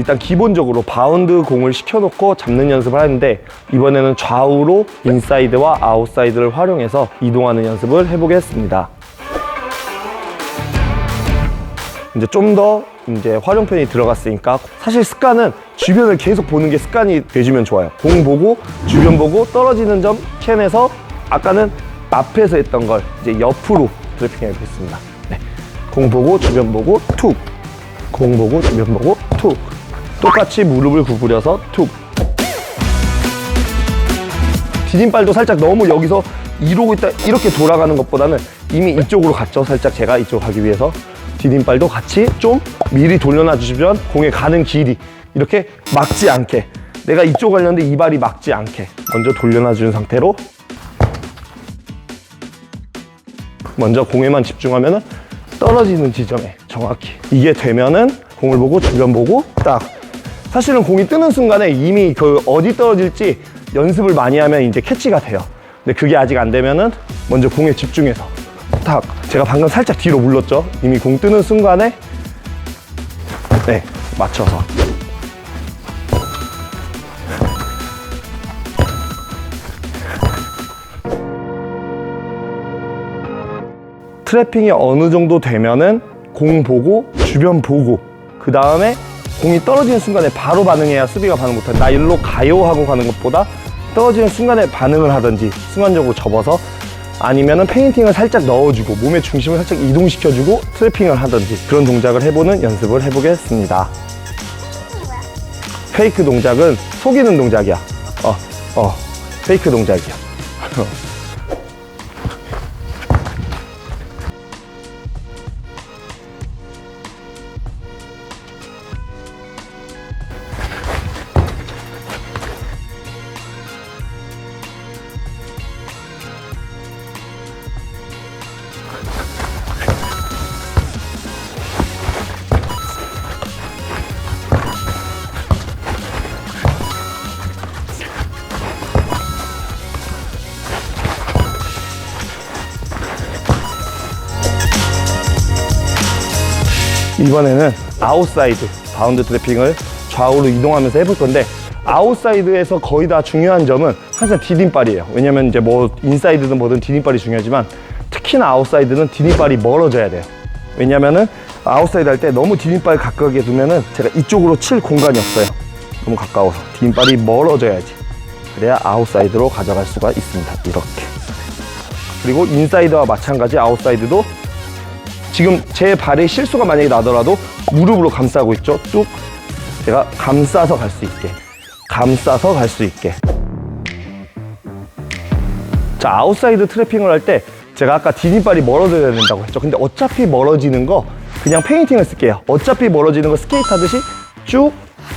일단 기본적으로 바운드 공을 시켜놓고 잡는 연습을 하는데 이번에는 좌우로 인사이드와 아웃사이드를 활용해서 이동하는 연습을 해보겠습니다. 이제 좀 더 이제 활용편이 들어갔으니까 사실 습관은 주변을 계속 보는 게 습관이 되시면 좋아요. 공 보고 주변 보고 떨어지는 점 캔에서 아까는 앞에서 했던 걸 이제 옆으로 드래핑 해 보겠습니다. 네. 공 보고 주변 보고 툭. 공 보고 주변 보고 툭. 똑같이 무릎을 구부려서 툭. 디딤발도 살짝 너무 여기서 이러고 있다 이렇게 돌아가는 것보다는 이미 이쪽으로 갔죠. 살짝 제가 이쪽 가기 위해서. 디딤발도 같이 좀 미리 돌려놔 주시면 공에 가는 길이 이렇게 막지 않게. 내가 이쪽 가려는데 이 발이 막지 않게. 먼저 돌려놔 주는 상태로. 먼저 공에만 집중하면은 떨어지는 지점에 정확히. 이게 되면은 공을 보고 주변 보고 딱 사실은 공이 뜨는 순간에 이미 그 어디 떨어질지 연습을 많이 하면 이제 캐치가 돼요. 근데 그게 아직 안 되면은 먼저 공에 집중해서 딱 제가 방금 살짝 뒤로 물렀죠. 이미 공 뜨는 순간에 네 맞춰서 트래핑이 어느 정도 되면은 공 보고 주변 보고 그 다음에 공이 떨어지는 순간에 바로 반응해야 수비가 반응 못해. 나 일로 가요 하고 가는 것보다 떨어지는 순간에 반응을 하든지 순간적으로 접어서 아니면은 페인팅을 살짝 넣어주고 몸의 중심을 살짝 이동시켜주고 트래핑을 하든지 그런 동작을 해보는 연습을 해보겠습니다. 페이크 동작은 속이는 동작이야. 어, 어, 페이크 동작이야. 이번에는 아웃사이드 바운드 트래핑을 좌우로 이동하면서 해볼 건데 아웃사이드에서 거의 다 중요한 점은 항상 디딤발이에요. 왜냐면 이제 뭐 인사이드든 뭐든 디딤발이 중요하지만 특히나 아웃사이드는 디딤발이 멀어져야 돼요. 왜냐면은 아웃사이드 할 때 너무 디딤발 가깝게 두면은 제가 이쪽으로 칠 공간이 없어요. 너무 가까워서 디딤발이 멀어져야지. 그래야 아웃사이드로 가져갈 수가 있습니다. 이렇게. 그리고 인사이드와 마찬가지 아웃사이드도 지금 제 발에 실수가 만약에 나더라도 무릎으로 감싸고 있죠. 뚝. 제가 감싸서 갈 수 있게. 감싸서 갈 수 있게. 자, 아웃사이드 트래핑을 할 때 제가 아까 디딤발이 멀어져야 된다고 했죠. 근데 어차피 멀어지는 거 그냥 페인팅을 쓸게요. 어차피 멀어지는 거 스케이트 하듯이 쭉,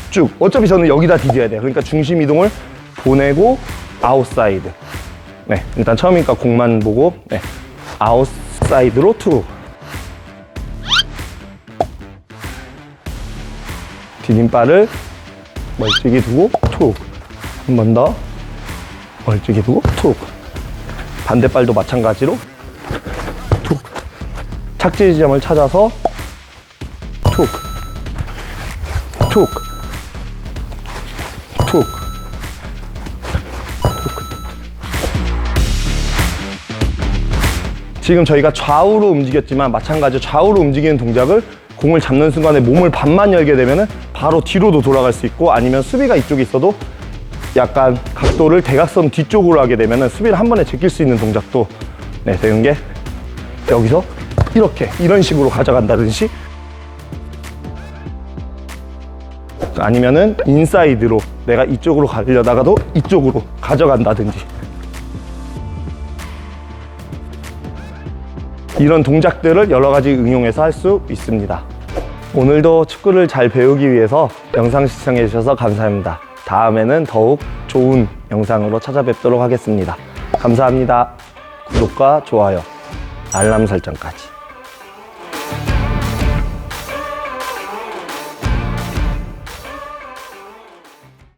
쭉. 어차피 저는 여기다 디뎌야 돼요. 그러니까 중심 이동을 보내고 아웃사이드. 네, 일단 처음이니까 공만 보고 네, 아웃사이드로 투. 디딤발을 멀찍이 두고 툭. 한 번 더. 멀찍이 두고 툭. 반대발도 마찬가지로 툭. 착지 지점을 찾아서 툭. 툭. 툭. 지금 저희가 좌우로 움직였지만 마찬가지로 좌우로 움직이는 동작을 공을 잡는 순간에 몸을 반만 열게 되면은 바로 뒤로도 돌아갈 수 있고 아니면 수비가 이쪽에 있어도 약간 각도를 대각선 뒤쪽으로 하게 되면은 수비를 한 번에 제낄 수 있는 동작도 네, 되는 게 여기서 이렇게 이런 식으로 가져간다든지 아니면은 인사이드로 내가 이쪽으로 가려다가도 이쪽으로 가져간다든지 이런 동작들을 여러 가지 응용해서 할 수 있습니다. 오늘도 축구를 잘 배우기 위해서 영상 시청해 주셔서 감사합니다. 다음에는 더욱 좋은 영상으로 찾아뵙도록 하겠습니다. 감사합니다. 구독과 좋아요, 알람 설정까지.